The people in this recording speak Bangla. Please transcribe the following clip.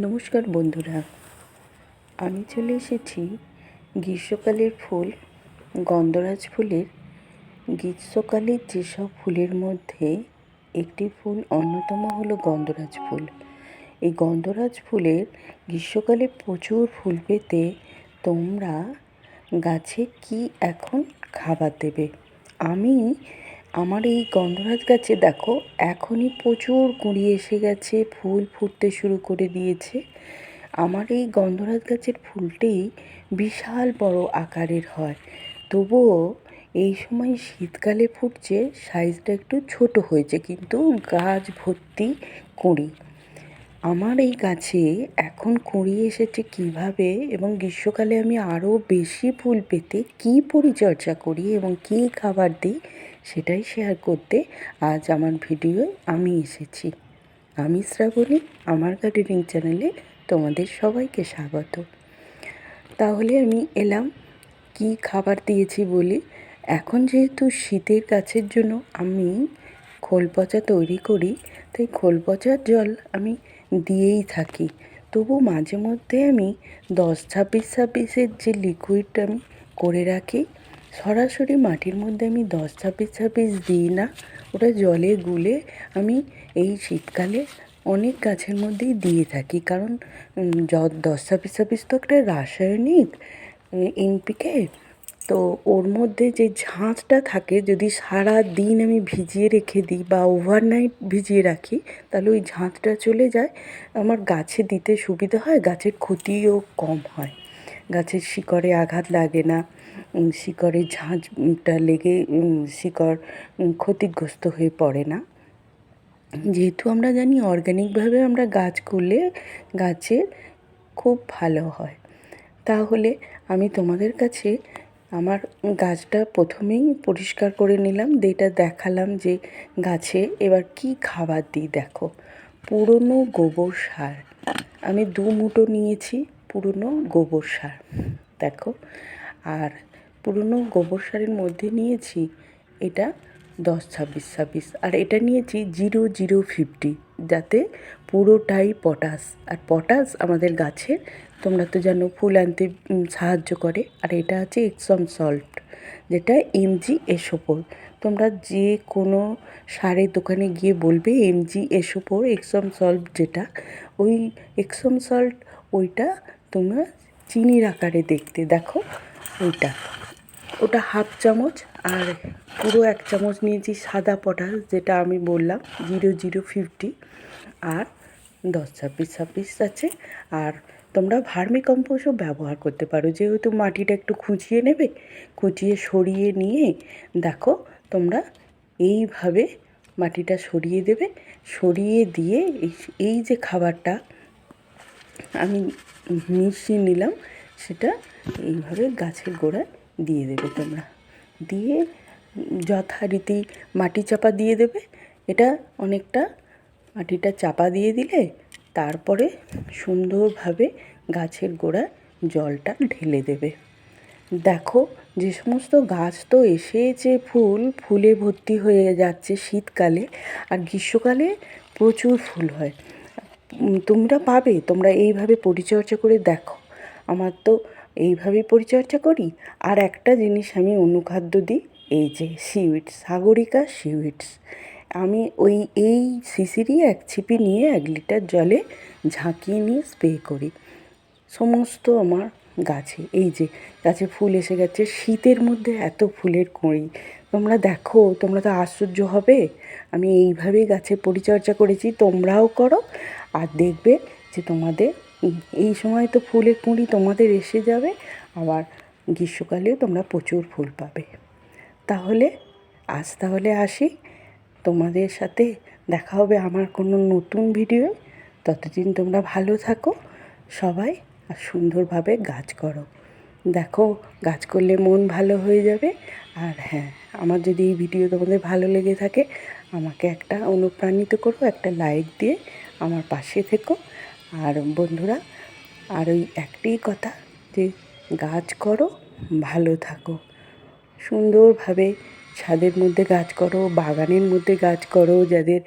নমস্কার বন্ধুরা। আমি চলে এসেছি গ্রীষ্মকালের ফুল, গন্ধরাজ ফুলের। গ্রীষ্মকালের যেসব ফুলের মধ্যে একটি ফুল অন্যতম হলো গন্ধরাজ ফুল। এই গন্ধরাজ ফুলের গ্রীষ্মকালে প্রচুর ফুল পেতে তোমরা গাছে কি এখন খাবার দেবে? আমি আমার এই গন্ধরাজ গাছে দেখো, এখনই প্রচুর কুঁড়ি এসে গেছে, ফুল ফুটতে শুরু করে দিয়েছে। আমার এই গন্ধরাজ গাছের ফুলটি বিশাল বড় আকারের হয়। তবুও এই সময় শীতকালে ফুটছে, সাইজটা একটু ছোট হয়েছে, কিন্তু গাছ ভর্তি কুঁড়ি। আমার এই গাছে এখন কুঁড়ি এসেছে কীভাবে এবং গ্রীষ্মকালে আমি আরও বেশি ফুল পেতে কী পরিচর্যা করি এবং কী খাবার দিই সেটাই শেয়ার করতে আজ আমার ভিডিওয়ে আমি এসেছি। আমি শ্রাবণী, আমার গার্ডেনিং চ্যানেলে তোমাদের সবাইকে স্বাগত। তাহলে আমি এলাম, কি খাবার দিয়েছি বলি? এখন যেহেতু শীতের গাছের জন্য আমি খোল পচা তৈরি করি, তাই খোল পচার জল আমি দিয়েই থাকি। তবু মাঝে মধ্যে আমি দশ ছাব্বিশ ছাব্বিশের যে লিকুইড আমি করে রাখি সরাসরি মাটির মধ্যে আমি দশ ছাব্বিশ ছাব্বিশ দিই না, ওটা জলে গুলে আমি এই শীতকালে অনেক গাছের মধ্যেই দিয়ে থাকি। কারণ দশ ছাব্বিশ ছাব্বিশ তো একটা রাসায়নিক এনপিকে। তো ওর মধ্যে যে ঝাঁঝটা থাকে, যদি সারা দিন আমি ভিজিয়ে রেখে দিই বা ওভারনাইট ভিজিয়ে রাখি, তাহলে ওই ঝাঁঝটা চলে যায়। আমার গাছে দিতে সুবিধা হয়, গাছের ক্ষতিও কম হয়। গাছের শিকড়ে আঘাত লাগে না। শিকড়ের ঝাঁঝটা লেগে শিকড় ক্ষতিগ্রস্ত হয়ে পড়ে না। যেহেতু আমরা জানি অর্গ্যানিকভাবে আমরা গাছ করলে গাছের খুব ভালো হয়। তাহলে আমি তোমাদের কাছে আমার গাছটা প্রথমেই পরিষ্কার করে নিলাম যেটা দেখালাম যে গাছে এবার কি খাবার দিই দেখো। পুরনো গোবর সার। আমি দু মুঠো নিয়েছি পুরনো গোবর সার, দেখো। আর পুরনো গোবর সারের মধ্যে নিয়েছি, এটা দশ ছাব্বিশ ছাব্বিশ। আর এটা নিয়েছি জিরো জিরো ফিফটি, যাতে পুরোটাই পটাশ। আর পটাশ আমাদের গাছের, তোমরা তো জানো ফুল আনতে সাহায্য করে। আর এটা আছে এক্সম সল্ট, যেটা এমজি এসোপোর তোমরা যে কোনো সারের দোকানে গিয়ে বলবে এমজি এসোপোর এক্সম সল্ট যেটা, ওই এক্সম সল্ট ওইটা তোমরা চিনির আকারে দেখতে। দেখো, ওইটা। ওটা হাফ চামচ আর পুরো এক চামচ নিয়েছি সাদা পটাশ, যেটা আমি বললাম, জিরো জিরো ফিফটি আর দশ ছাব্বিশ ছাব্বিশ আছে। আর তোমরা ভার্মি কম্পোস্টও ব্যবহার করতে পারো, যেহেতু মাটিটা একটু খুঁচিয়ে নেবে, খুঁচিয়ে সরিয়ে নিয়ে দেখো তোমরা এইভাবে মাটিটা সরিয়ে দেবে। সরিয়ে দিয়ে এই যে খাবারটা আমি মিশিয়ে নিলাম, সেটা এইভাবে গাছের গোড়ায় দিয়ে দেবে তোমরা। দিয়ে যথারীতি মাটি চাপা দিয়ে দেবে। এটা অনেকটা মাটিটা চাপা দিয়ে দিলে তারপরে সুন্দরভাবে গাছের গোড়ায় জলটা ঢেলে দেবে। দেখো, যে সমস্ত গাছ তো এসেছে, ফুল, ফুলে ভর্তি হয়ে যাচ্ছে শীতকালে আর গ্রীষ্মকালে প্রচুর ফুল হয়। তোমরা পাবে, তোমরা এইভাবে পরিচর্যা করে দেখো। আমার তো এইভাবেই পরিচর্যা করি। আর একটা জিনিস আমি অনুখাদ্য দিই, এই যে সিউইডস সাগরিকা সিউইডস আমি ওই, এই শিশিরই এক ছিপি নিয়ে এক লিটার জলে ঝাঁকিয়ে নিয়ে স্প্রে করি। সমস্ত আমার গাছে, এই যে গাছে ফুল এসে গেছে, শীতের মধ্যে এত ফুলের কুঁড়ি। তোমরা দেখো, তোমরা তো আশ্চর্য হবে। আমি এইভাবেই গাছে পরিচর্যা করেছি, তোমরাও করো। আর দেখবে যে তোমাদের এই সময় তো ফুলের কুঁড়ি তোমাদের এসে যাবে, আবার গ্রীষ্মকালেও তোমরা প্রচুর ফুল পাবে। তাহলে, আজ তাহলে আসি। তোমাদের সাথে দেখা হবে আমার কোনো নতুন ভিডিও ততদিন তোমরা ভালো থাকো, সবাই, আর সুন্দরভাবে গাছ করো। দেখো, গাছ করলে মন ভালো হয়ে যাবে। আর হ্যাঁ আমার যদি এই ভিডিও তোমাদের ভালো লেগে থাকে, আমাকে একটা অনুপ্রাণিত করো, একটা লাইক দিয়ে আমার পাশে থেকো। আর বন্ধুরা, আর ওই একটি কথা যে গাছ করো, ভালো থাকো। সুন্দরভাবে ছাদের মধ্যে গাছ করো, বাগানের মধ্যে গাছ করো, যাদের